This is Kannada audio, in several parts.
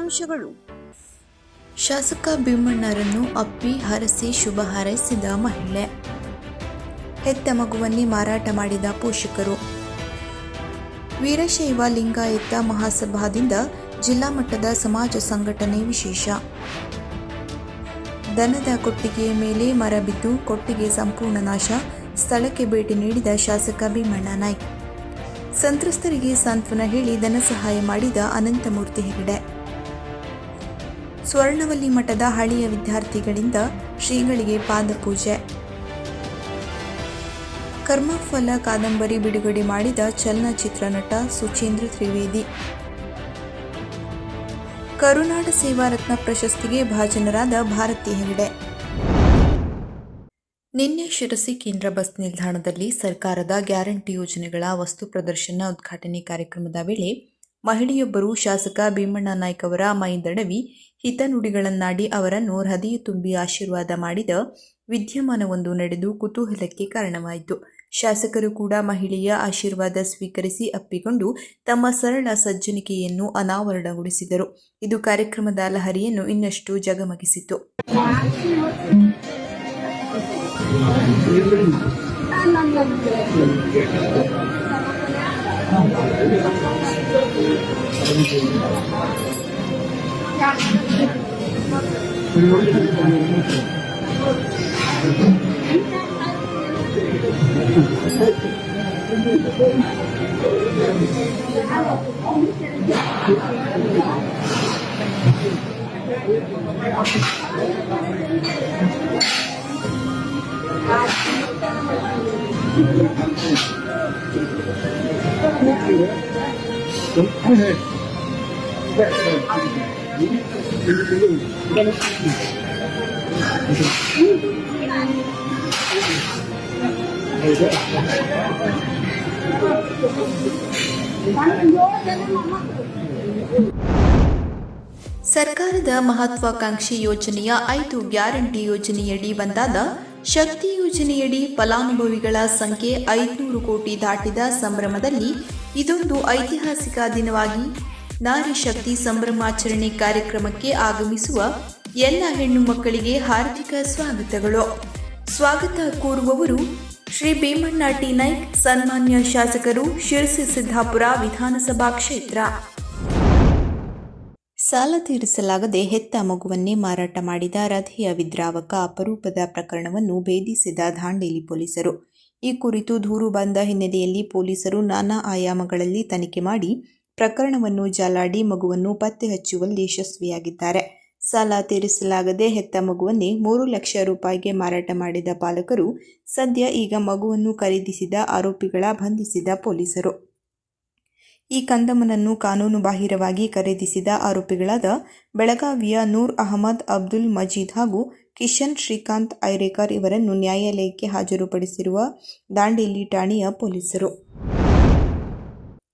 ಮುಖ್ಯಾಂಶಗಳು ಶಾಸಕ ಭೀಮಣ್ಣರನ್ನು ಅಪ್ಪಿ ಹರಸಿ ಶುಭ ಹಾರೈಸಿದ ಮಹಿಳೆ. ಹೆತ್ತ ಮಗುವನ್ನೇ ಮಾರಾಟ ಮಾಡಿದ ಪೋಷಕರು. ವೀರಶೈವ ಲಿಂಗಾಯತ ಮಹಾಸಭಾದಿಂದ ಜಿಲ್ಲಾ ಮಟ್ಟದ ಸಮಾಜ ಸಂಘಟನೆ ವಿಶೇಷ. ದನದ ಕೊಟ್ಟಿಗೆಯ ಮೇಲೆ ಮರ ಬಿದ್ದು ಕೊಟ್ಟಿಗೆ ಸಂಪೂರ್ಣ ನಾಶ, ಸ್ಥಳಕ್ಕೆ ಭೇಟಿ ನೀಡಿದ ಶಾಸಕ ಭೀಮಣ್ಣ ನಾಯ್ಕ್. ಸಂತ್ರಸ್ತರಿಗೆ ಸಾಂತ್ವನ ಹೇಳಿ ಧನ ಸಹಾಯ ಮಾಡಿದ ಅನಂತಮೂರ್ತಿ ಹೆಗಡೆ. ಸ್ವರ್ಣವಲ್ಲಿ ಮಠದ ಹಳೆಯ ವಿದ್ಯಾರ್ಥಿಗಳಿಂದ ಶ್ರೀಗಳಿಗೆ ಪಾದಪೂಜೆ. ಕರ್ಮಫಲ ಕಾದಂಬರಿ ಬಿಡುಗಡೆ ಮಾಡಿದ ಚಲನಚಿತ್ರ ನಟ ಸುಚೇಂದ್ರ ತ್ರಿವೇದಿ. ಕರುನಾಡ ಸೇವಾರತ್ನ ಪ್ರಶಸ್ತಿಗೆ ಭಾಜನರಾದ ಭಾರತಿ ಹೆಗಡೆ. ನಿನ್ನೆ ಶಿರಸಿ ಕೇಂದ್ರ ಬಸ್ ನಿಲ್ದಾಣದಲ್ಲಿ ಸರ್ಕಾರದ ಗ್ಯಾರಂಟಿ ಯೋಜನೆಗಳ ವಸ್ತು ಪ್ರದರ್ಶನ ಉದ್ಘಾಟನೆ ಕಾರ್ಯಕ್ರಮದ ವೇಳೆ ಮಹಿಳೆಯೊಬ್ಬರು ಶಾಸಕ ಭೀಮಣ್ಣ ನಾಯ್ಕ್ ಅವರ ಮೈದಡವಿ ಹಿತನುಡಿಗಳನ್ನಾಡಿ ಅವರನ್ನು ಹೃದಯ ತುಂಬಿ ಆಶೀರ್ವಾದ ಮಾಡಿದ ವಿದ್ಯಮಾನವೊಂದು ನಡೆದು ಕುತೂಹಲಕ್ಕೆ ಕಾರಣವಾಯಿತು. ಶಾಸಕರು ಕೂಡ ಮಹಿಳೆಯ ಆಶೀರ್ವಾದ ಸ್ವೀಕರಿಸಿ ಅಪ್ಪಿಕೊಂಡು ತಮ್ಮ ಸರಳ ಸಜ್ಜನಿಕೆಯನ್ನು ಅನಾವರಣಗೊಳಿಸಿದರು. ಇದು ಕಾರ್ಯಕ್ರಮದ ಲಹರಿಯನ್ನು ಇನ್ನಷ್ಟು ಜಗಮಗಿಸಿತು. 네. 네. ಸರ್ಕಾರದ ಮಹತ್ವಾಕಾಂಕ್ಷಿ ಯೋಜನೆಯ ಐದು ಗ್ಯಾರಂಟಿ ಯೋಜನೆಯಡಿ ಬಂದಾದ ಶಕ್ತಿ ಯೋಜನೆಯಡಿ ಫಲಾನುಭವಿಗಳ ಸಂಖ್ಯೆ ಐದುನೂರು ಕೋಟಿ ದಾಟಿದ ಸಂಭ್ರಮದಲ್ಲಿ ಇದೊಂದು ಐತಿಹಾಸಿಕ ದಿನವಾಗಿ ನಾರಿ ಶಕ್ತಿ ಸಂಭ್ರಮಾಚರಣೆ ಕಾರ್ಯಕ್ರಮಕ್ಕೆ ಆಗಮಿಸುವ ಎಲ್ಲ ಹೆಣ್ಣು ಮಕ್ಕಳಿಗೆ ಹಾರ್ದಿಕ ಸ್ವಾಗತಗಳು. ಸ್ವಾಗತ ಕೋರುವವರು ಶ್ರೀ ಭೀಮಣ್ಣ ಟಿ ನಾಯ್ಕ್, ಸನ್ಮಾನ್ಯ ಶಾಸಕರು ಶಿರಸಿ ಸಿದ್ದಾಪುರ ವಿಧಾನಸಭಾ ಕ್ಷೇತ್ರ. ಸಾಲ ತೀರಿಸಲಾಗದೆ ಹೆತ್ತ ಮಗುವನ್ನೇ ಮಾರಾಟ ಮಾಡಿದ ರಥೆಯ ವಿದ್ರಾವಕ ಅಪರೂಪದ ಪ್ರಕರಣವನ್ನು ಭೇದಿಸಿದ ದಾಂಡೇಲಿ ಪೊಲೀಸರು. ಈ ಕುರಿತು ದೂರು ಬಂದ ಹಿನ್ನೆಲೆಯಲ್ಲಿ ಪೊಲೀಸರು ನಾನಾ ಆಯಾಮಗಳಲ್ಲಿ ತನಿಖೆ ಮಾಡಿ ಪ್ರಕರಣವನ್ನು ಜಾಲಾಡಿ ಮಗುವನ್ನು ಪತ್ತೆ ಹಚ್ಚುವಲ್ಲಿ ಯಶಸ್ವಿಯಾಗಿದ್ದಾರೆ. ಸಾಲ ತೀರಿಸಲಾಗದೆ ಹೆತ್ತ ಮಗುವನ್ನೇ ಮೂರು ಲಕ್ಷ ರೂಪಾಯಿಗೆ ಮಾರಾಟ ಮಾಡಿದ ಪಾಲಕರು ಸದ್ಯ ಈಗ ಮಗುವನ್ನು ಖರೀದಿಸಿದ ಆರೋಪಿಗಳ ಬಂಧಿಸಿದ ಪೊಲೀಸರು. ಈ ಕಂದಮ್ಮನನ್ನು ಕಾನೂನು ಬಾಹಿರವಾಗಿ ಖರೀದಿಸಿದ ಆರೋಪಿಗಳಾದ ಬೆಳಗಾವಿಯ ನೂರ್ ಅಹಮದ್ ಅಬ್ದುಲ್ ಮಜೀದ್ ಹಾಗೂ ಕಿಶನ್ ಶ್ರೀಕಾಂತ್ ಐರೇಕರ್ ಇವರನ್ನು ನ್ಯಾಯಾಲಯಕ್ಕೆ ಹಾಜರುಪಡಿಸಿರುವ ದಾಂಡೇಲಿ ಠಾಣೆಯ ಪೊಲೀಸರು.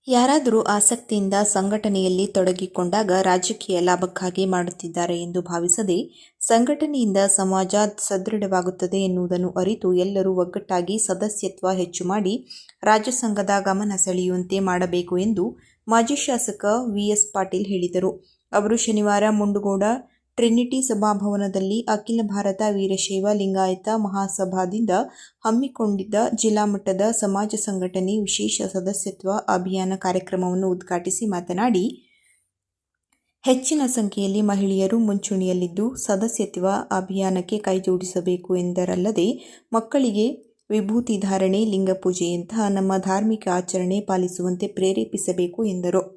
ಯಾರಾದರೂ ಆಸಕ್ತಿಯಿಂದ ಸಂಘಟನೆಯಲ್ಲಿ ತೊಡಗಿಕೊಂಡಾಗ ರಾಜಕೀಯ ಲಾಭಕ್ಕಾಗಿ ಮಾಡುತ್ತಿದ್ದಾರೆ ಎಂದು ಭಾವಿಸದೆ ಸಂಘಟನೆಯಿಂದ ಸಮಾಜ ಸದೃಢವಾಗುತ್ತದೆ ಎನ್ನುವುದನ್ನು ಅರಿತು ಎಲ್ಲರೂ ಒಗ್ಗಟ್ಟಾಗಿ ಸದಸ್ಯತ್ವ ಹೆಚ್ಚು ಮಾಡಿ ರಾಜ್ಯ ಸಂಘದ ಗಮನ ಸೆಳೆಯುವಂತೆ ಮಾಡಬೇಕು ಎಂದು ಮಾಜಿ ಶಾಸಕ ವಿಎಸ್ ಪಾಟೀಲ್ ಹೇಳಿದರು. ಅವರು ಶನಿವಾರ ಮುಂಡಗೋಡ ಟ್ರಿನಿಟಿ ಸಭಾಭವನದಲ್ಲಿ ಅಖಿಲ ಭಾರತ ವೀರಶೈವ ಲಿಂಗಾಯತ ಮಹಾಸಭಾದಿಂದ ಹಮ್ಮಿಕೊಂಡಿದ್ದ ಜಿಲ್ಲಾ ಮಟ್ಟದ ಸಮಾಜ ಸಂಘಟನೆ ವಿಶೇಷ ಸದಸ್ಯತ್ವ ಅಭಿಯಾನ ಕಾರ್ಯಕ್ರಮವನ್ನು ಉದ್ಘಾಟಿಸಿ ಮಾತನಾಡಿ, ಹೆಚ್ಚಿನ ಸಂಖ್ಯೆಯಲ್ಲಿ ಮಹಿಳೆಯರು ಮುಂಚೂಣಿಯಲ್ಲಿದ್ದು ಸದಸ್ಯತ್ವ ಅಭಿಯಾನಕ್ಕೆ ಕೈಜೋಡಿಸಬೇಕು ಎಂದರಲ್ಲದೆ, ಮಕ್ಕಳಿಗೆ ವಿಭೂತಿ ಧಾರಣೆ ಲಿಂಗಪೂಜೆಯಂತಹ ನಮ್ಮ ಧಾರ್ಮಿಕ ಆಚರಣೆ ಪಾಲಿಸುವಂತೆ ಪ್ರೇರೇಪಿಸಬೇಕು ಎಂದರು.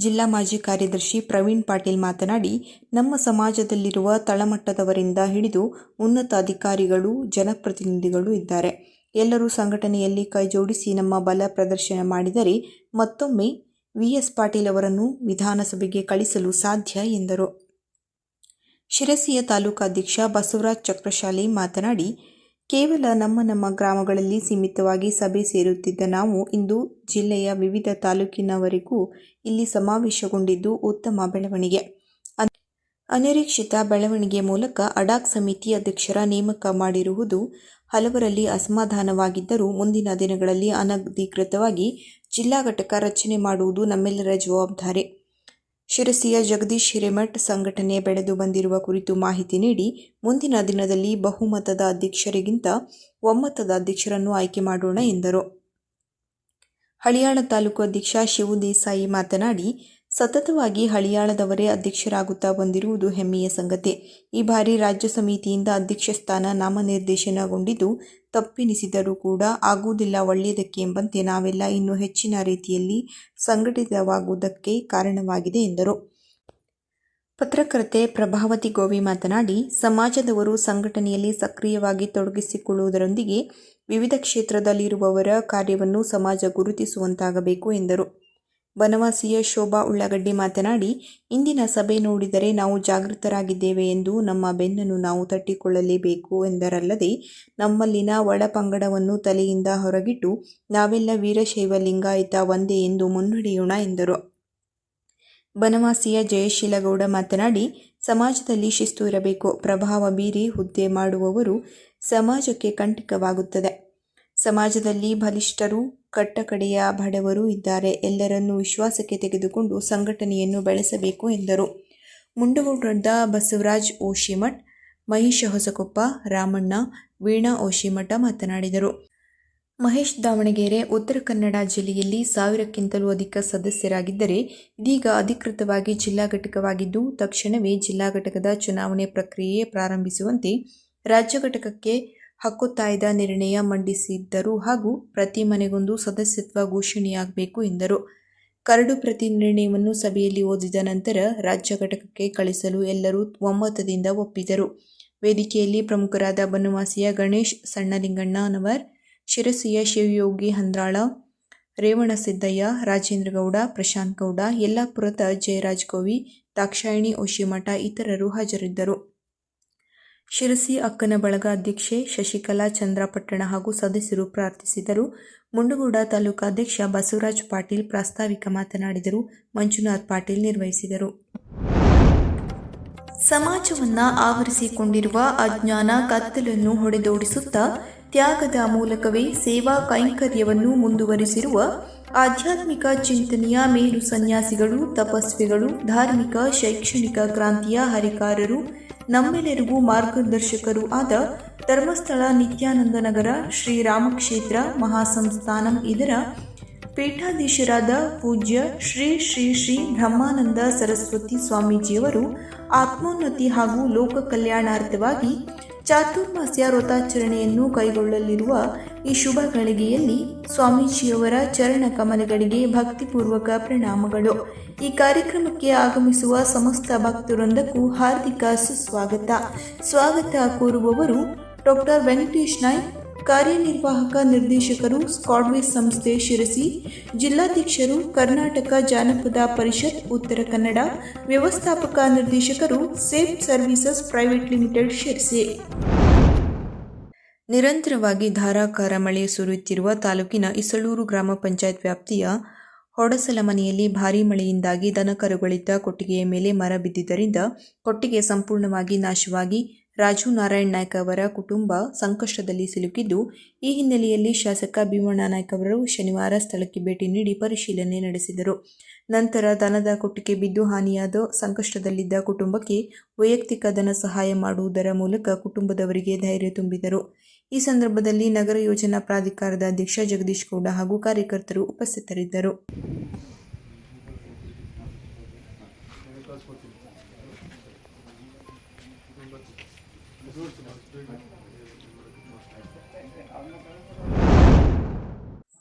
ಜಿಲ್ಲಾ ಮಾಜಿ ಕಾರ್ಯದರ್ಶಿ ಪ್ರವೀಣ್ ಪಾಟೀಲ್ ಮಾತನಾಡಿ, ನಮ್ಮ ಸಮಾಜದಲ್ಲಿರುವ ತಳಮಟ್ಟದವರಿಂದ ಹಿಡಿದು ಉನ್ನತ ಅಧಿಕಾರಿಗಳು ಜನಪ್ರತಿನಿಧಿಗಳು ಇದ್ದಾರೆ. ಎಲ್ಲರೂ ಸಂಘಟನೆಯಲ್ಲಿ ಕೈಜೋಡಿಸಿ ನಮ್ಮ ಬಲ ಪ್ರದರ್ಶನ ಮಾಡಿದರೆ ಮತ್ತೊಮ್ಮೆ ವಿಎಸ್ ಪಾಟೀಲ್ ಅವರನ್ನು ವಿಧಾನಸಭೆಗೆ ಕಳಿಸಲು ಸಾಧ್ಯ, ಎಂದರು. ಶಿರಸಿಯ ತಾಲೂಕಾಧ್ಯಕ್ಷ ಬಸವರಾಜ್ ಚಕ್ರಶಾಲಿ ಮಾತನಾಡಿ ಕೇವಲ ನಮ್ಮ ನಮ್ಮ ಗ್ರಾಮಗಳಲ್ಲಿ ಸೀಮಿತವಾಗಿ ಸಭೆ ಸೇರುತ್ತಿದ್ದ ನಾವು ಇಂದು ಜಿಲ್ಲೆಯ ವಿವಿಧ ತಾಲೂಕಿನವರೆಗೂ ಇಲ್ಲಿ ಸಮಾವೇಶಗೊಂಡಿದ್ದು ಉತ್ತಮ ಬೆಳವಣಿಗೆ. ಅನ್- ಅನಿರೀಕ್ಷಿತ ಬೆಳವಣಿಗೆ ಮೂಲಕ ಅಡಾಕ್ ಸಮಿತಿ ಅಧ್ಯಕ್ಷರ ನೇಮಕ ಮಾಡಿರುವುದು ಹಲವರಲ್ಲಿ ಅಸಮಾಧಾನವಾಗಿದ್ದರೂ ಮುಂದಿನ ದಿನಗಳಲ್ಲಿ ಅನಧಿಕೃತವಾಗಿ ಜಿಲ್ಲಾ ಘಟಕ ರಚನೆ ಮಾಡುವುದು ನಮ್ಮೆಲ್ಲರ ಜವಾಬ್ದಾರಿ. ಶಿರಸಿಯ ಜಗದೀಶ್ ಹಿರೇಮಠ್ ಸಂಘಟನೆ ಬೆಳೆದು ಬಂದಿರುವ ಕುರಿತು ಮಾಹಿತಿ ನೀಡಿ, ಮುಂದಿನ ದಿನದಲ್ಲಿ ಬಹುಮತದ ಅಧ್ಯಕ್ಷರಿಗಿಂತ ಒಮ್ಮತದ ಅಧ್ಯಕ್ಷರನ್ನು ಆಯ್ಕೆ ಮಾಡೋಣ ಎಂದರು. ಹಳಿಯಾಳ ತಾಲೂಕು ಅಧ್ಯಕ್ಷ ಶಿವು ದೇಸಾಯಿ ಮಾತನಾಡಿ ಸತತವಾಗಿ ಹಳಿಯಾಳದವರೇ ಅಧ್ಯಕ್ಷರಾಗುತ್ತಾ ಬಂದಿರುವುದು ಹೆಮ್ಮೆಯ ಸಂಗತಿ. ಈ ಬಾರಿ ರಾಜ್ಯ ಸಮಿತಿಯಿಂದ ಅಧ್ಯಕ್ಷ ಸ್ಥಾನ ನಾಮನಿರ್ದೇಶನಗೊಂಡಿದ್ದು ತಪ್ಪೆನಿಸಿದರೂ ಕೂಡ ಆಗುವುದಿಲ್ಲ ಒಳ್ಳೆಯದಕ್ಕೆ ಎಂಬಂತೆ ನಾವೆಲ್ಲ ಇನ್ನೂ ಹೆಚ್ಚಿನ ರೀತಿಯಲ್ಲಿ ಸಂಘಟಿತವಾಗುವುದಕ್ಕೆ ಕಾರಣವಾಗಿದೆ ಎಂದರು. ಪತ್ರಕರ್ತೆ ಪ್ರಭಾವತಿ ಗೋವಿ ಮಾತನಾಡಿ, ಸಮಾಜದವರು ಸಂಘಟನೆಯಲ್ಲಿ ಸಕ್ರಿಯವಾಗಿ ತೊಡಗಿಸಿಕೊಳ್ಳುವುದರೊಂದಿಗೆ ವಿವಿಧ ಕ್ಷೇತ್ರದಲ್ಲಿರುವವರ ಕಾರ್ಯವನ್ನು ಸಮಾಜ ಗುರುತಿಸುವಂತಾಗಬೇಕು ಎಂದರು. ಬನವಾಸಿಯ ಶೋಭಾ ಉಳ್ಳಾಗಡ್ಡಿ ಮಾತನಾಡಿ, ಇಂದಿನ ಸಭೆ ನೋಡಿದರೆ ನಾವು ಜಾಗೃತರಾಗಿದ್ದೇವೆ ಎಂದು ನಮ್ಮ ಬೆನ್ನನ್ನು ನಾವು ತಟ್ಟಿಕೊಳ್ಳಲೇಬೇಕು ಎಂದರಲ್ಲದೆ, ನಮ್ಮಲ್ಲಿನ ಒಳಪಂಗಡವನ್ನು ತಲೆಯಿಂದ ಹೊರಗಿಟ್ಟು ನಾವೆಲ್ಲ ವೀರಶೈವ ಲಿಂಗಾಯತ ಒಂದೇ ಎಂದು ಮುನ್ನಡೆಯೋಣ ಎಂದರು. ಬನವಾಸಿಯ ಜಯಶೀಲಗೌಡ ಮಾತನಾಡಿ, ಸಮಾಜದಲ್ಲಿ ಶಿಸ್ತು ಇರಬೇಕು, ಪ್ರಭಾವ ಬೀರಿ ಹುದ್ದೆ ಮಾಡುವವರು ಸಮಾಜಕ್ಕೆ ಕಂಟಕವಾಗುತ್ತದೆ. ಸಮಾಜದಲ್ಲಿ ಬಲಿಷ್ಠರು ಕಟ್ಟಕಡೆಯ ಬಡವರೂ ಇದ್ದಾರೆ. ಎಲ್ಲರನ್ನೂ ವಿಶ್ವಾಸಕ್ಕೆ ತೆಗೆದುಕೊಂಡು ಸಂಘಟನೆಯನ್ನು ಬೆಳೆಸಬೇಕು ಎಂದರು. ಮುಂಡಗೋಡ್ರದ ಬಸವರಾಜ್ ಓಶಿಮಠ್, ಮಹೇಶ ಹೊಸಕೊಪ್ಪ, ರಾಮಣ್ಣ, ವೀಣಾ ಓಶಿಮಠ ಮಾತನಾಡಿದರು. ಮಹೇಶ್ ದಾವಣಗೆರೆ, ಉತ್ತರ ಕನ್ನಡ ಜಿಲ್ಲೆಯಲ್ಲಿ ಸಾವಿರಕ್ಕಿಂತಲೂ ಅಧಿಕ ಸದಸ್ಯರಾಗಿದ್ದರೆ ಇದೀಗ ಅಧಿಕೃತವಾಗಿ ಜಿಲ್ಲಾ ಘಟಕವಾಗಿದ್ದು, ತಕ್ಷಣವೇ ಜಿಲ್ಲಾ ಘಟಕದ ಚುನಾವಣೆ ಪ್ರಕ್ರಿಯೆ ಪ್ರಾರಂಭಿಸುವಂತೆ ರಾಜ್ಯ ಘಟಕಕ್ಕೆ ಹಕ್ಕೊತ್ತಾಯದ ನಿರ್ಣಯ ಮಂಡಿಸಿದ್ದರು ಹಾಗೂ ಪ್ರತಿ ಮನೆಗೊಂದು ಸದಸ್ಯತ್ವ ಘೋಷಣೆಯಾಗಬೇಕು ಎಂದರು. ಕರಡು ಪ್ರತಿ ನಿರ್ಣಯವನ್ನು ಸಭೆಯಲ್ಲಿ ಓದಿದ ನಂತರ ರಾಜ್ಯ ಘಟಕಕ್ಕೆ ಕಳಿಸಲು ಎಲ್ಲರೂ ಒಮ್ಮತದಿಂದ ಒಪ್ಪಿದರು. ವೇದಿಕೆಯಲ್ಲಿ ಪ್ರಮುಖರಾದ ಬನವಾಸಿಯ ಗಣೇಶ್ ಸಣ್ಣಲಿಂಗಣ್ಣನವರ್ ಶಿರಸಿಯ ಶಿವಯೋಗಿ ಹಂದ್ರಾಳ, ರೇವಣಸಿದ್ದಯ್ಯ ರಾಜೇಂದ್ರಗೌಡ ಪ್ರಶಾಂತ್ ಗೌಡ, ಯಲ್ಲಾಪುರದ ಜಯರಾಜ್ ಗೋವಿ ದಾಕ್ಷಾಯಿಣಿ ಓಶಿಮಠ ಇತರರು ಹಾಜರಿದ್ದರು. ಶಿರಸಿ ಅಕ್ಕನ ಬಳಗ ಅಧ್ಯಕ್ಷೆ ಶಶಿಕಲಾ ಚಂದ್ರಪಟ್ಟಣ ಹಾಗೂ ಸದಸ್ಯರು ಪ್ರಾರ್ಥಿಸಿದರು. ಮುಂಡಗೋಡ ತಾಲೂಕಾಧ್ಯಕ್ಷ ಬಸವರಾಜ್ ಪಾಟೀಲ್ ಪ್ರಾಸ್ತಾವಿಕ ಮಾತನಾಡಿದರು. ಮಂಜುನಾಥ್ ಪಾಟೀಲ್ ನಿರ್ವಹಿಸಿದರು. ಸಮಾಜವನ್ನ ಆವರಿಸಿಕೊಂಡಿರುವ ಅಜ್ಞಾನ ಕತ್ತಲನ್ನು ಹೊಡೆದೋಡಿಸುತ್ತಾ ತ್ಯಾಗದ ಮೂಲಕವೇ ಸೇವಾ ಕೈಂಕರ್ಯವನ್ನು ಮುಂದುವರಿಸಿರುವ ಆಧ್ಯಾತ್ಮಿಕ ಚಿಂತನೆಯ ಮೇರು ಸನ್ಯಾಸಿಗಳು, ತಪಸ್ವಿಗಳು, ಧಾರ್ಮಿಕ, ಶೈಕ್ಷಣಿಕ ಕ್ರಾಂತಿಯ ಹರಿಕಾರರು ನಮ್ಮೆಲ್ಲರಿಗೂ ಮಾರ್ಗದರ್ಶಕರು ಆದ ಧರ್ಮಸ್ಥಳ ನಿತ್ಯಾನಂದ ನಗರ ಶ್ರೀರಾಮಕ್ಷೇತ್ರ ಮಹಾಸಂಸ್ಥಾನಂ ಇದರ ಪೀಠಾಧೀಶರಾದ ಪೂಜ್ಯ ಶ್ರೀ ಶ್ರೀ ಶ್ರೀ ಬ್ರಹ್ಮಾನಂದ ಸರಸ್ವತಿ ಸ್ವಾಮೀಜಿಯವರು ಆತ್ಮೋನ್ನತಿ ಹಾಗೂ ಲೋಕ ಕಲ್ಯಾಣಾರ್ಥವಾಗಿ ಚಾತುರ್ಮಾಸ್ಯ ವ್ರತಾಚರಣೆಯನ್ನು ಕೈಗೊಳ್ಳಲಿರುವ ಈ ಶುಭ ಗಳಿಗೆಯಲ್ಲಿ ಸ್ವಾಮೀಜಿಯವರ ಚರಣ ಕಮಲಗಳಿಗೆ ಭಕ್ತಿಪೂರ್ವಕ ಪ್ರಣಾಮಗಳು. ಈ ಕಾರ್ಯಕ್ರಮಕ್ಕೆ ಆಗಮಿಸುವ ಸಮಸ್ತ ಭಕ್ತರೊಂದಕ್ಕೂ ಹಾರ್ದಿಕ ಸುಸ್ವಾಗತ. ಸ್ವಾಗತ ಕೋರುವವರು ಡಾಕ್ಟರ್ ವೆಂಕಟೇಶ್ ನಾಯ್ಕ್ ಕಾರ್ಯನಿರ್ವಾಹಕ ನಿರ್ದೇಶಕರು ಸ್ಕಾಡ್ವೇಸ್ ಸಂಸ್ಥೆ ಶಿರಸಿ, ಜಿಲ್ಲಾಧ್ಯಕ್ಷರು ಕರ್ನಾಟಕ ಜಾನಪದ ಪರಿಷತ್, ಉತ್ತರ ಕನ್ನಡ, ವ್ಯವಸ್ಥಾಪಕ ನಿರ್ದೇಶಕರು safe services private limited Sirsi. ನಿರಂತರವಾಗಿ ಧಾರಾಕಾರ ಮಳೆ ಸುರಿಯುತ್ತಿರುವ ತಾಲೂಕಿನ ಇಸಳೂರು ಗ್ರಾಮ ಪಂಚಾಯತ್ ವ್ಯಾಪ್ತಿಯ ಹೊಡಸಲ ಮನೆಯಲ್ಲಿ ಭಾರೀ ಮಳೆಯಿಂದಾಗಿ ದನಕರುಗಳಿದ್ದ ಕೊಟ್ಟಿಗೆಯ ಮೇಲೆ ಮರ ಬಿದ್ದಿದ್ದರಿಂದ ಕೊಟ್ಟಿಗೆ ಸಂಪೂರ್ಣವಾಗಿ ನಾಶವಾಗಿ ರಾಜು ನಾರಾಯಣ್ ನಾಯ್ಕ ಅವರ ಕುಟುಂಬ ಸಂಕಷ್ಟದಲ್ಲಿ ಸಿಲುಕಿದ್ದು, ಈ ಹಿನ್ನೆಲೆಯಲ್ಲಿ ಶಾಸಕ ಭೀಮಣ್ಣ ನಾಯ್ಕ ಅವರು ಶನಿವಾರ ಸ್ಥಳಕ್ಕೆ ಭೇಟಿ ನೀಡಿ ಪರಿಶೀಲನೆ ನಡೆಸಿದರು. ನಂತರ ದನದ ಕೊಟ್ಟಿಗೆ ಬಿದ್ದು ಹಾನಿಯಾದ ಸಂಕಷ್ಟದಲ್ಲಿದ್ದ ಕುಟುಂಬಕ್ಕೆ ವೈಯಕ್ತಿಕ ಧನ ಸಹಾಯ ಮಾಡುವುದರ ಮೂಲಕ ಕುಟುಂಬದವರಿಗೆ ಧೈರ್ಯ ತುಂಬಿದರು. ಈ ಸಂದರ್ಭದಲ್ಲಿ ನಗರ ಯೋಜನಾ ಪ್ರಾಧಿಕಾರದ ಅಧ್ಯಕ್ಷ ಜಗದೀಶ್ ಗೌಡ ಹಾಗೂ ಕಾರ್ಯಕರ್ತರು ಉಪಸ್ಥಿತರಿದ್ದರು.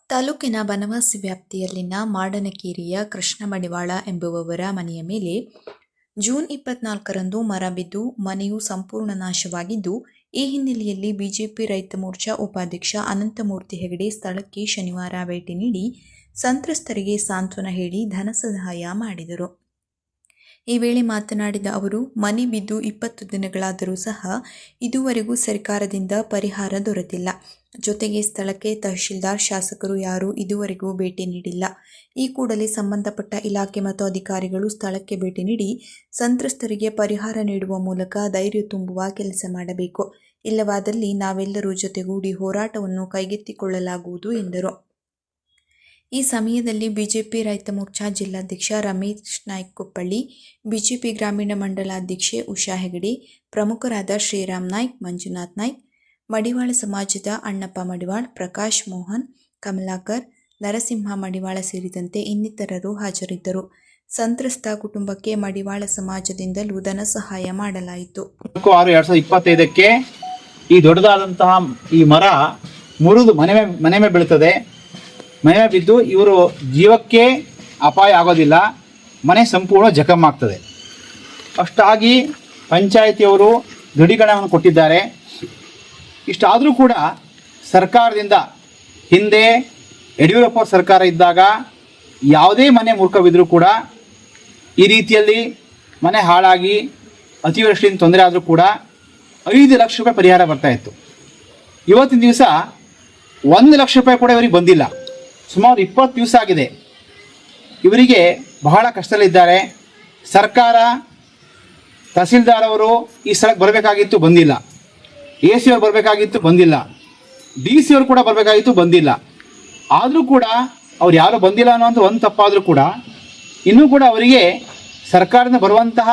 ತಾಲೂಕಿನ ಬನವಾಸಿ ವ್ಯಾಪ್ತಿಯಲ್ಲಿನ ಮಾಡನಕೇರಿಯ ಕೃಷ್ಣ ಮಡಿವಾಳ ಎಂಬುವವರ ಮನೆಯ ಮೇಲೆ ಜೂನ್ ಇಪ್ಪತ್ನಾಲ್ಕರಂದು ಮರ ಬಿದ್ದು ಮನೆಯು ಸಂಪೂರ್ಣ ನಾಶವಾಗಿದ್ದು, ಈ ಹಿನ್ನೆಲೆಯಲ್ಲಿ ಬಿಜೆಪಿ ರೈತ ಮೋರ್ಚಾ ಉಪಾಧ್ಯಕ್ಷ ಅನಂತಮೂರ್ತಿ ಹೆಗಡೆ ಸ್ಥಳಕ್ಕೆ ಶನಿವಾರ ಭೇಟಿ ನೀಡಿ ಸಂತ್ರಸ್ತರಿಗೆ ಸಾಂತ್ವನ ಹೇಳಿ ಧನ ಸಹಾಯ ಮಾಡಿದರು. ಈ ವೇಳೆ ಮಾತನಾಡಿದ ಅವರು, ಮನೆ ಬಿದ್ದು ಇಪ್ಪತ್ತು ದಿನಗಳಾದರೂ ಸಹ ಇದುವರೆಗೂ ಸರ್ಕಾರದಿಂದ ಪರಿಹಾರ ದೊರೆತಿಲ್ಲ. ಜೊತೆಗೆ ಸ್ಥಳಕ್ಕೆ ತಹಶೀಲ್ದಾರ್ ಶಾಸಕರು ಯಾರೂ ಇದುವರೆಗೂ ಭೇಟಿ ನೀಡಿಲ್ಲ. ಈ ಕೂಡಲೇ ಸಂಬಂಧಪಟ್ಟ ಇಲಾಖೆ ಮತ್ತು ಅಧಿಕಾರಿಗಳು ಸ್ಥಳಕ್ಕೆ ಭೇಟಿ ನೀಡಿ ಸಂತ್ರಸ್ತರಿಗೆ ಪರಿಹಾರ ನೀಡುವ ಮೂಲಕ ಧೈರ್ಯ ತುಂಬುವ ಕೆಲಸ ಮಾಡಬೇಕು. ಇಲ್ಲವಾದಲ್ಲಿ ನಾವೆಲ್ಲರೂ ಜೊತೆಗೂಡಿ ಹೋರಾಟವನ್ನು ಕೈಗೆತ್ತಿಕೊಳ್ಳಲಾಗುವುದು ಎಂದರು. ಈ ಸಮಯದಲ್ಲಿ ಬಿಜೆಪಿ ರೈತ ಮೋರ್ಚಾ ಜಿಲ್ಲಾಧ್ಯಕ್ಷ ರಮೇಶ್ ನಾಯ್ಕ್ ಕುಪ್ಪಳ್ಳಿ ಬಿಜೆಪಿ ಗ್ರಾಮೀಣ ಮಂಡಲಾಧ್ಯಕ್ಷೆ ಉಷಾ ಹೆಗಡೆ, ಪ್ರಮುಖರಾದ ಶ್ರೀರಾಮ್ ನಾಯ್ಕ್, ಮಂಜುನಾಥ್ ನಾಯ್ಕ್, ಮಡಿವಾಳ ಸಮಾಜದ ಅಣ್ಣಪ್ಪ ಮಡಿವಾಳ್, ಪ್ರಕಾಶ್ ಮೋಹನ್, ಕಮಲಾಕರ್, ನರಸಿಂಹ ಮಡಿವಾಳ ಸೇರಿದಂತೆ ಇನ್ನಿತರರು ಹಾಜರಿದ್ದರು. ಸಂತ್ರಸ್ತ ಕುಟುಂಬಕ್ಕೆ ಮಡಿವಾಳ ಸಮಾಜದಿಂದಲೂ ಧನ ಸಹಾಯ ಮಾಡಲಾಯಿತು. ಆರು ಎರಡ್ ಇಪ್ಪತ್ತೈದಕ್ಕೆ ಈ ದೊಡ್ಡದಾದಂತಹ ಈ ಮರ ಮುರಿದು ಮನೆ ಮನೆ ಮೇಲೆ ಬೀಳ್ತದೆ. ಮನೆ ಬಿದ್ದು ಇವರು ಜೀವಕ್ಕೆ ಅಪಾಯ ಆಗೋದಿಲ್ಲ, ಮನೆ ಸಂಪೂರ್ಣ ಜಖಮ್ ಆಗ್ತದೆ. ಅಷ್ಟಾಗಿ ಪಂಚಾಯಿತಿಯವರು ದೃಢೀಕರಣವನ್ನು ಕೊಟ್ಟಿದ್ದಾರೆ. ಇಷ್ಟಾದರೂ ಕೂಡ ಸರ್ಕಾರದಿಂದ ಹಿಂದೆ ಯಡಿಯೂರಪ್ಪ ಸರ್ಕಾರ ಇದ್ದಾಗ ಯಾವುದೇ ಮನೆ ಮುರ್ಕವಿದ್ರೂ ಕೂಡ ಈ ರೀತಿಯಲ್ಲಿ ಮನೆ ಹಾಳಾಗಿ ಅತಿವೃಷ್ಟಿಯಿಂದ ತೊಂದರೆ ಆದರೂ ಕೂಡ ಐದು ಲಕ್ಷ ರೂಪಾಯಿ ಪರಿಹಾರ ಬರ್ತಾ ಇತ್ತು. ಇವತ್ತಿನ ದಿವಸ ಒಂದು ಲಕ್ಷ ರೂಪಾಯಿ ಕೂಡ ಇವರಿಗೆ ಬಂದಿಲ್ಲ. ಸುಮಾರು ಇಪ್ಪತ್ತು ದಿವಸ ಆಗಿದೆ. ಇವರಿಗೆ ಬಹಳ ಕಷ್ಟದಲ್ಲಿದ್ದಾರೆ. ಸರ್ಕಾರ ತಹಸೀಲ್ದಾರ್ ಅವರು ಈ ಸ್ಥಳಕ್ಕೆ ಬರಬೇಕಾಗಿತ್ತು, ಬಂದಿಲ್ಲ. ಎ ಸಿ ಅವ್ರು ಬರಬೇಕಾಗಿತ್ತು, ಬಂದಿಲ್ಲ. ಡಿ ಸಿ ಅವರು ಕೂಡ ಬರಬೇಕಾಗಿತ್ತು, ಬಂದಿಲ್ಲ. ಆದರೂ ಕೂಡ ಅವ್ರು ಯಾರು ಬಂದಿಲ್ಲ ಅನ್ನೋಂಥ ಒಂದು ತಪ್ಪಾದರೂ ಕೂಡ ಇನ್ನೂ ಕೂಡ ಅವರಿಗೆ ಸರ್ಕಾರದಿಂದ ಬರುವಂತಹ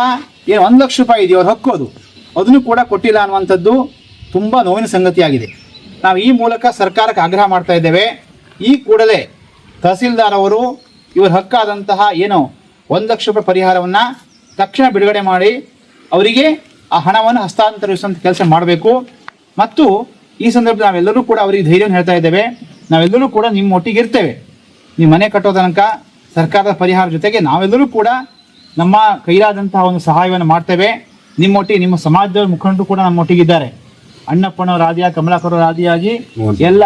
ಏನು ಒಂದು ಲಕ್ಷ ರೂಪಾಯಿ ಇದೆಯೋ ಅವ್ರ ಹಕ್ಕು ಅದು. ಅದನ್ನು ಕೂಡ ಕೊಟ್ಟಿಲ್ಲ ಅನ್ನುವಂಥದ್ದು ತುಂಬ ನೋವಿನ ಸಂಗತಿಯಾಗಿದೆ. ನಾವು ಈ ಮೂಲಕ ಸರ್ಕಾರಕ್ಕೆ ಆಗ್ರಹ ಮಾಡ್ತಾ ಇದ್ದೇವೆ. ಈ ಕೂಡಲೇ ತಹಸೀಲ್ದಾರ್ ಅವರು ಇವರ ಹಕ್ಕಾದಂತಹ ಏನು ಒಂದು ಲಕ್ಷ ರೂಪಾಯಿ ಪರಿಹಾರವನ್ನು ತಕ್ಷಣ ಬಿಡುಗಡೆ ಮಾಡಿ ಅವರಿಗೆ ಆ ಹಣವನ್ನು ಹಸ್ತಾಂತರಿಸುವಂಥ ಕೆಲಸ ಮಾಡಬೇಕು. ಮತ್ತು ಈ ಸಂದರ್ಭದಲ್ಲಿ ನಾವೆಲ್ಲರೂ ಕೂಡ ಅವರಿಗೆ ಧೈರ್ಯವನ್ನು ಹೇಳ್ತಾ ಇದ್ದೇವೆ. ನಾವೆಲ್ಲರೂ ಕೂಡ ನಿಮ್ಮ ಒಟ್ಟಿಗೆ ಇರ್ತೇವೆ. ನೀವು ಮನೆ ಕಟ್ಟೋ ತನಕ ಸರ್ಕಾರದ ಪರಿಹಾರ ಜೊತೆಗೆ ನಾವೆಲ್ಲರೂ ಕೂಡ ನಮ್ಮ ಕೈಲಾದಂತಹ ಒಂದು ಸಹಾಯವನ್ನು ಮಾಡ್ತೇವೆ. ನಿಮ್ಮೊಟ್ಟಿಗೆ ನಿಮ್ಮ ಸಮಾಜದ ಮುಖಂಡರು ಕೂಡ ನಮ್ಮೊಟ್ಟಿಗಿದ್ದಾರೆ ಅಣ್ಣಪ್ಪನವರ ಆದಿಯಾಗಿ ಕಮಲಾಕರವರ ಆದಿಯಾಗಿ ಎಲ್ಲ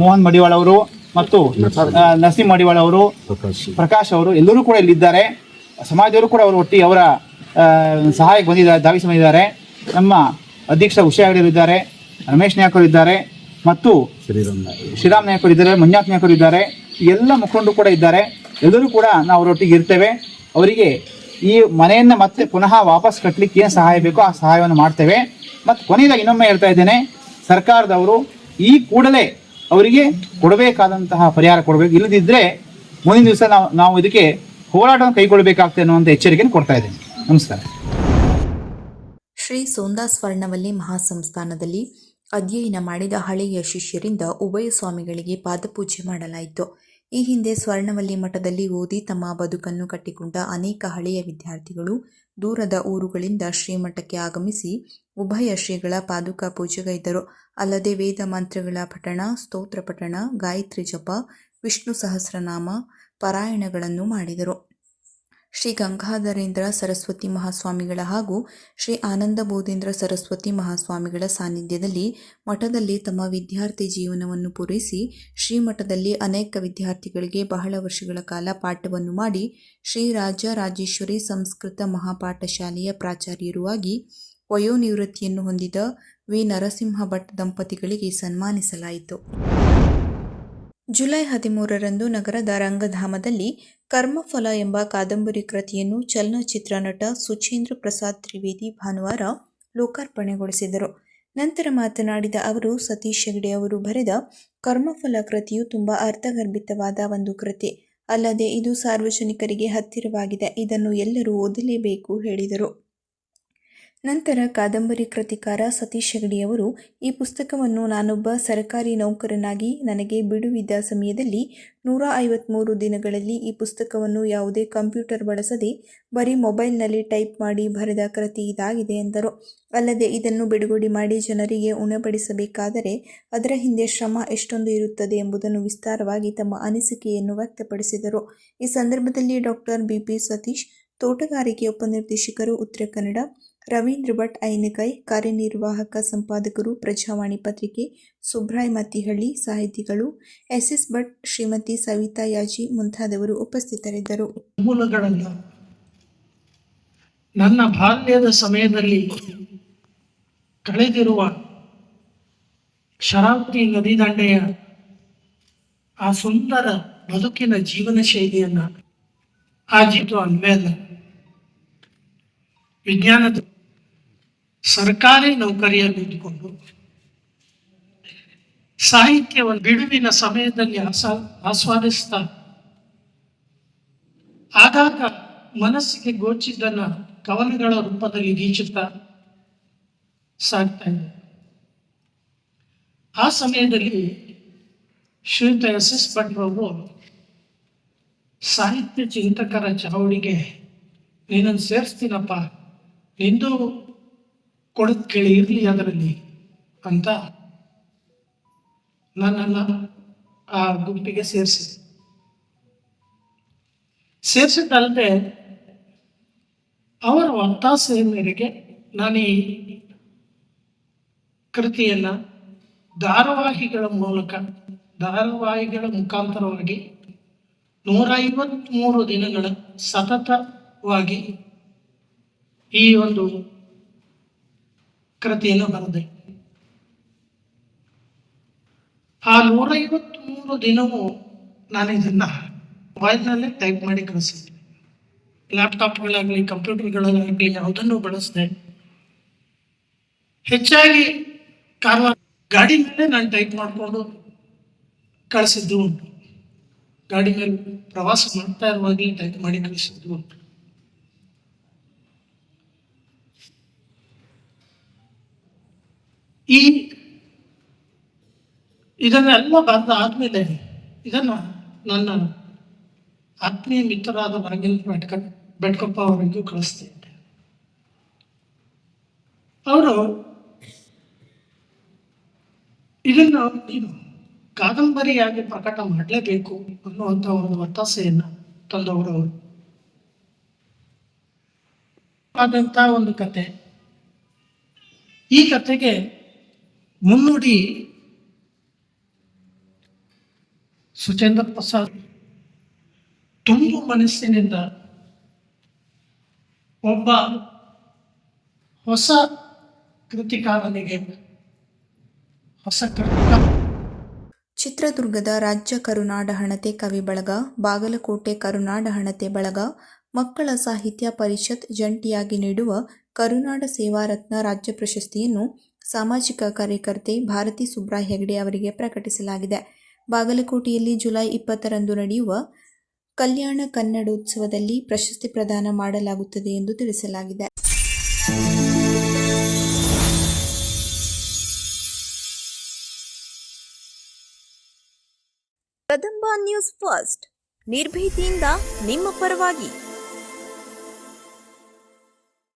ಮೋಹನ್ ಮಡಿವಾಳ್ ಅವರು ಮತ್ತು ನರಸಿಂಹ ಮಡಿವಾಳ್ ಅವರು ಪ್ರಕಾಶ್ ಅವರು. ಎಲ್ಲರೂ ಕೂಡ ಇಲ್ಲಿದ್ದಾರೆ. ಸಮಾಜದವರು ಕೂಡ ಅವರು ಒಟ್ಟಿಗೆ ಅವರ ಸಹಾಯಕ್ಕೆ ಬಂದಿದ್ದಾರೆ ಧಾವಿಸಿ ಬಂದಿದ್ದಾರೆ ನಮ್ಮ ಅಧ್ಯಕ್ಷ ಉಷಾ ಇದ್ದಾರೆ ರಮೇಶ್ ನಾಯಕರು ಇದ್ದಾರೆ ಮತ್ತು ಶ್ರೀರಾಮ್ ನಾಯಕರು ಇದ್ದಾರೆ ಮಂಜಾತ್ ನಾಯಕರು ಇದ್ದಾರೆ. ಎಲ್ಲ ಮುಖಂಡರು ಕೂಡ ಇದ್ದಾರೆ. ಎಲ್ಲರೂ ಕೂಡ ನಾವು ಅವರೊಟ್ಟಿಗೆ ಇರ್ತೇವೆ. ಅವರಿಗೆ ಈ ಮನೆಯನ್ನು ಮತ್ತೆ ಪುನಃ ವಾಪಸ್ ಕಟ್ಟಲಿಕ್ಕೆ ಏನು ಸಹಾಯ ಬೇಕೋ ಆ ಸಹಾಯವನ್ನು ಮಾಡ್ತೇವೆ. ಮತ್ತು ಕೊನೆಯದಾಗಿ ಇನ್ನೊಮ್ಮೆ ಹೇಳ್ತಾ ಇದ್ದೇನೆ ಸರ್ಕಾರದವರು ಈ ಕೂಡಲೇ ಅವರಿಗೆ ಕೊಡಬೇಕಾದಂತಹ ಪರಿಹಾರ ಕೊಡಬೇಕು. ಇಲ್ಲದಿದ್ದರೆ ಮುಂದಿನ ದಿವಸ ನಾವು ನಾವು ಇದಕ್ಕೆ ಹೋರಾಟವನ್ನು ಕೈಗೊಳ್ಳಬೇಕಾಗ್ತದೆ ಅನ್ನುವಂಥ ಎಚ್ಚರಿಕೆಯನ್ನು ಕೊಡ್ತಾ ಇದ್ದೇನೆ. ನಮಸ್ಕಾರ. ಶ್ರೀ ಸೋಂದಾ ಸ್ವರ್ಣವಲ್ಲಿ ಮಹಾಸಂಸ್ಥಾನದಲ್ಲಿ ಅಧ್ಯಯನ ಮಾಡಿದ ಹಳೆಯ ಶಿಷ್ಯರಿಂದ ಉಭಯ ಸ್ವಾಮಿಗಳಿಗೆ ಪಾದಪೂಜೆ ಮಾಡಲಾಯಿತು. ಈ ಹಿಂದೆ ಸ್ವರ್ಣವಲ್ಲಿ ಮಠದಲ್ಲಿ ಓದಿ ತಮ್ಮ ಬದುಕನ್ನು ಕಟ್ಟಿಕೊಂಡ ಅನೇಕ ಹಳೆಯ ವಿದ್ಯಾರ್ಥಿಗಳು ದೂರದ ಊರುಗಳಿಂದ ಶ್ರೀಮಠಕ್ಕೆ ಆಗಮಿಸಿ ಉಭಯ ಶ್ರೀಗಳ ಪಾದುಕ ಪೂಜೆಗೈದರು. ಅಲ್ಲದೆ ವೇದ ಮಂತ್ರಗಳ ಪಠಣ, ಸ್ತೋತ್ರ ಪಠಣ, ಗಾಯತ್ರಿ ಜಪ, ವಿಷ್ಣು ಸಹಸ್ರನಾಮ, ಪಾರಾಯಣಗಳನ್ನು ಮಾಡಿದರು. ಶ್ರೀ ಗಂಗಾಧರೇಂದ್ರ ಸರಸ್ವತಿ ಮಹಾಸ್ವಾಮಿಗಳ ಹಾಗೂ ಶ್ರೀ ಆನಂದ ಬೋಧೇಂದ್ರ ಸರಸ್ವತಿ ಮಹಾಸ್ವಾಮಿಗಳ ಸಾನ್ನಿಧ್ಯದಲ್ಲಿ ಮಠದಲ್ಲಿ ತಮ್ಮ ವಿದ್ಯಾರ್ಥಿ ಜೀವನವನ್ನು ಪೂರೈಸಿ ಶ್ರೀಮಠದಲ್ಲಿ ಅನೇಕ ವಿದ್ಯಾರ್ಥಿಗಳಿಗೆ ಬಹಳ ವರ್ಷಗಳ ಕಾಲ ಪಾಠವನ್ನು ಮಾಡಿ ಶ್ರೀ ರಾಜ ರಾಜೇಶ್ವರಿ ಸಂಸ್ಕೃತ ಮಹಾಪಾಠ ಶಾಲೆಯ ಪ್ರಾಚಾರ್ಯರೂ ಆಗಿ ವಯೋನಿವೃತ್ತಿಯನ್ನು ಹೊಂದಿದ ವಿ. ನರಸಿಂಹ ಭಟ್ ದಂಪತಿಗಳಿಗೆ ಸನ್ಮಾನಿಸಲಾಯಿತು. ಜುಲೈ ಹದಿಮೂರರಂದು ನಗರದ ರಂಗಧಾಮದಲ್ಲಿ ಕರ್ಮಫಲ ಎಂಬ ಕಾದಂಬರಿ ಕೃತಿಯನ್ನು ಚಲನಚಿತ್ರ ನಟ ಸುಚೇಂದ್ರ ಪ್ರಸಾದ್ ತ್ರಿವೇದಿ ಭಾನುವಾರ ಲೋಕಾರ್ಪಣೆಗೊಳಿಸಿದರು. ನಂತರ ಮಾತನಾಡಿದ ಅವರು, ಸತೀಶ್ ಹೆಗಡೆ ಅವರು ಬರೆದ ಕರ್ಮಫಲ ಕೃತಿಯು ತುಂಬ ಅರ್ಥಗರ್ಭಿತವಾದ ಒಂದು ಕೃತಿ. ಅಲ್ಲದೆ ಇದು ಸಾರ್ವಜನಿಕರಿಗೆ ಹತ್ತಿರವಾಗಿದೆ. ಇದನ್ನು ಎಲ್ಲರೂ ಓದಲೇಬೇಕು, ಹೇಳಿದರು. ನಂತರ ಕಾದಂಬರಿ ಕೃತಿಕಾರ ಸತೀಶ್ ಹೆಗಡೆಯವರು ಈ ಪುಸ್ತಕವನ್ನು ನಾನೊಬ್ಬ ಸರ್ಕಾರಿ ನೌಕರನಾಗಿ ನನಗೆ ಬಿಡುವಿದ್ದ ಸಮಯದಲ್ಲಿ ನೂರ ಐವತ್ತ್ಮೂರು ದಿನಗಳಲ್ಲಿ ಈ ಪುಸ್ತಕವನ್ನು ಯಾವುದೇ ಕಂಪ್ಯೂಟರ್ ಬಳಸದೆ ಬರೀ ಮೊಬೈಲ್ನಲ್ಲಿ ಟೈಪ್ ಮಾಡಿ ಬರೆದ ಕೃತಿ ಇದಾಗಿದೆ ಎಂದರು. ಅಲ್ಲದೆ ಇದನ್ನು ಬಿಡುಗಡೆ ಮಾಡಿ ಜನರಿಗೆ ಉಣಬಡಿಸಬೇಕಾದರೆ ಅದರ ಹಿಂದೆ ಶ್ರಮ ಎಷ್ಟೊಂದು ಇರುತ್ತದೆ ಎಂಬುದನ್ನು ವಿಸ್ತಾರವಾಗಿ ತಮ್ಮ ಅನಿಸಿಕೆಯನ್ನು ವ್ಯಕ್ತಪಡಿಸಿದರು. ಈ ಸಂದರ್ಭದಲ್ಲಿ ಡಾಕ್ಟರ್ ಬಿಪಿ ಸತೀಶ್, ತೋಟಗಾರಿಕೆ ಉಪನಿರ್ದೇಶಕರು, ಉತ್ತರ ಕನ್ನಡ ರವೀಂದ್ರ ಭಟ್ ಐನಕೈ, ಕಾರ್ಯನಿರ್ವಾಹಕ ಸಂಪಾದಕರು, ಪ್ರಜಾವಾಣಿ ಪತ್ರಿಕೆ ಸುಬ್ರಾಯ್ ಮತಿಹಳ್ಳಿ ಸಾಹಿತಿಗಳು ಎಸ್ ಎಸ್ ಭಟ್, ಶ್ರೀಮತಿ ಸವಿತಾ ಯಾಜಿ ಮುಂತಾದವರು ಉಪಸ್ಥಿತರಿದ್ದರು. ಮೂಲಗಳಲ್ಲ ನನ್ನ ಬಾಲ್ಯದ ಸಮಯದಲ್ಲಿ ಕಳೆದಿರುವ ಶರಾವತಿ ನದಿ ದಂಡೆಯ ಆ ಸುಂದರ ಬದುಕಿನ ಜೀವನ ಶೈಲಿಯನ್ನ ಆ ಜೀವ ಅನ್ವೇದ ವಿಜ್ಞಾನದ ಸರ್ಕಾರಿ ನೌಕರಿಯಲ್ಲಿ ಇದ್ದುಕೊಂಡು ಸಾಹಿತ್ಯವನ್ನು ಬಿಡುವಿನ ಸಮಯದಲ್ಲಿ ಆಸ ಆಸ್ವಾದಿಸ್ತಾ ಆಗಾಗ ಮನಸ್ಸಿಗೆ ಗೋಚಿದ್ದನ್ನ ಕವನಗಳ ರೂಪದಲ್ಲಿ ಗೀಚುತ್ತಾ ಸಾಗ್ತಾ ಇದೆ ಆ ಸಮಯದಲ್ಲಿ ಶ್ರೀಯುತ ಎಸ್ ಎಸ್ ಭಟ್ರವರು ಸಾಹಿತ್ಯ ಚಿಂತಕರ ಚಾವಡಿಗೆ ನೀನನ್ನು ಸೇರಿಸ್ತೀನಪ್ಪ. ನಿಂದು ಕೊಡದ್ ಕೇಳಿ ಇರಲಿ ಅದರಲ್ಲಿ ಅಂತ ನನ್ನನ್ನು ಆ ಗುಂಪಿಗೆ ಸೇರಿಸಿದೆ. ಸೇರಿಸಿದ್ದಲ್ಲದೆ ಅವರ ಒತ್ತಾಸೆಯ ಮೇರೆಗೆ ನಾನು ಈ ಕೃತಿಯನ್ನು ಧಾರಾವಾಹಿಗಳ ಮೂಲಕ, ಧಾರಾವಾಹಿಗಳ ಮುಖಾಂತರವಾಗಿ ನೂರ ಐವತ್ಮೂರು ದಿನಗಳ ಸತತವಾಗಿ ಈ ಒಂದು ಕೃತಿಯನ್ನು ಬರೆದೆ. ಆ ನೂರೈವತ್ಮೂರು ದಿನವೂ ನಾನು ಇದನ್ನ ಮೊಬೈಲ್ನಲ್ಲೇ ಟೈಪ್ ಮಾಡಿ ಕಳಿಸಿದ್ದೆ. ಲ್ಯಾಪ್ಟಾಪ್ಗಳಾಗಲಿ, ಕಂಪ್ಯೂಟರ್ಗಳಾಗಲಿ ಯಾವುದನ್ನು ಬಳಸಿದೆ. ಹೆಚ್ಚಾಗಿ ಕಾರವಾರ ಗಾಡಿ ಮೇಲೆ ನಾನು ಟೈಪ್ ಮಾಡಿಕೊಂಡು ಕಳಿಸಿದ್ದು ಉಂಟು. ಗಾಡಿ ಮೇಲೆ ಪ್ರವಾಸ ಮಾಡ್ತಾ ಇರುವಾಗಲೇ ಟೈಪ್ ಮಾಡಿ ಕಳಿಸಿದ್ದು ಉಂಟು. ಈ ಇದನ್ನೆಲ್ಲ ಬರೆದ ಆದ್ಮೇಲೆ ಇದನ್ನ ನನ್ನ ಆತ್ಮೀಯ ಮಿತ್ರರಾದ ಹೊರಗಿನ ಬೆಟ್ಕ, ಬೆಟ್ಕಪ್ಪ ಅವರಿಗೂ ಕಳಿಸ್ತೇನೆ. ಇದ್ದೆ ಅವರು ಇದನ್ನು ನೀನು ಕಾದಂಬರಿಯಾಗಿ ಪ್ರಕಟ ಮಾಡಲೇಬೇಕು ಅನ್ನುವಂಥ ಒಂದು ಒತ್ತಾಸೆಯನ್ನ ತಂದವರು ಅವರು. ಆದಂಥ ಒಂದು ಕತೆ. ಈ ಕತೆಗೆ ಮುನ್ನುಡಿ ಸುಚೇಂದ್ರ ಪ್ರಸಾದ್ ತುಂಬ ಮನಸ್ಸಿನಿಂದ ಒಬ್ಬ ಹೊಸ ಕೃತಿಕಾರನಿಗೆ ಹೊಸ ಕೃತಿಕಾರ ಚಿತ್ರದುರ್ಗದ ರಾಜ್ಯ ಕರುನಾಡ ಹಣತೆ ಕವಿ ಬಳಗ, ಬಾಗಲಕೋಟೆ ಕರುನಾಡ ಹಣತೆ ಬಳಗ, ಮಕ್ಕಳ ಸಾಹಿತ್ಯ ಪರಿಷತ್ ಜಂಟಿಯಾಗಿ ನೀಡುವ ಕರುನಾಡ ಸೇವಾರತ್ನ ರಾಜ್ಯ ಪ್ರಶಸ್ತಿಯನ್ನು ಸಾಮಾಜಿಕ ಕಾರ್ಯಕರ್ತೆ ಭಾರತಿ ಸುಬ್ರಾ ಹೆಗಡೆ ಅವರಿಗೆ ಪ್ರಕಟಿಸಲಾಗಿದೆ. ಬಾಗಲಕೋಟೆಯಲ್ಲಿ ಜುಲೈ ಇಪ್ಪತ್ತರಂದು ನಡೆಯುವ ಕಲ್ಯಾಣ ಕನ್ನಡೋತ್ಸವದಲ್ಲಿ ಪ್ರಶಸ್ತಿ ಪ್ರದಾನ ಮಾಡಲಾಗುತ್ತದೆ ಎಂದು ತಿಳಿಸಲಾಗಿದೆ. Kadamba news first. ನಿರ್ಭೀತಿಯಿಂದ ನಿಮ್ಮ ಪರವಾಗಿ